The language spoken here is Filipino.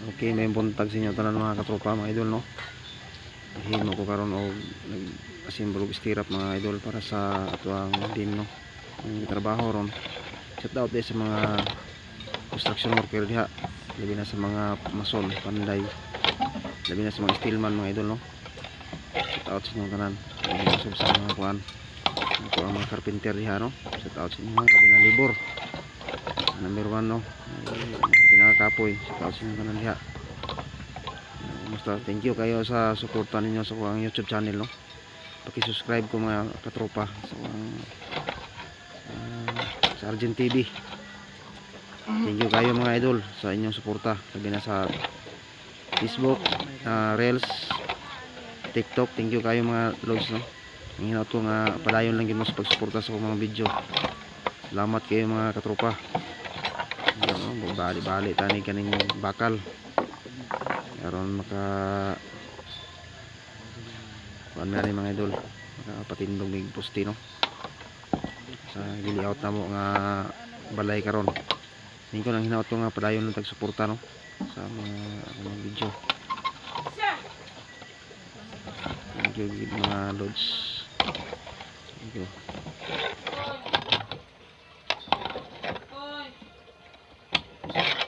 Okay, may buntag sa inyo tanan mga katropa mga idol no. Himo ko karon og nag asimbolo istirap mga idol para sa atuang din no. Ang trabaho ron. Shout out sa mga construction worker diha. Labi na sa mga mason, panday. Labi na sa mga steelman mga idol no. Shout out sa inyo tanan. Na sa mga kuan. Ito ang mga carpenter diha no. Shout out sa inyo na libor. Number 1 no. Pinakakapoy. Sa inyo tanan diha. Basta thank you kayo sa suporta ninyo sa kuang YouTube channel no. Paki-subscribe ko mga katropa sa kuang ah, sa Argent TV. Thank you kayo mga idol sa inyong suporta. Sabi na sa Facebook, ah, Reels, TikTok. Thank you kayo mga lods no. Ang hinaw to nga padayon lang mo sa pagsuporta sa mga video. Salamat kayo mga katropa. Ano, bali-bali tani kaning bakal. Karon maka kuan na mga idol makapatindong mig poste no? Sa gili-out na mo nga balay karon. Hindi ko nang hinaot ko nga padayon ng tagsuporta no? Sa mga mga video. Thank you mga lods. Thank you Yeah.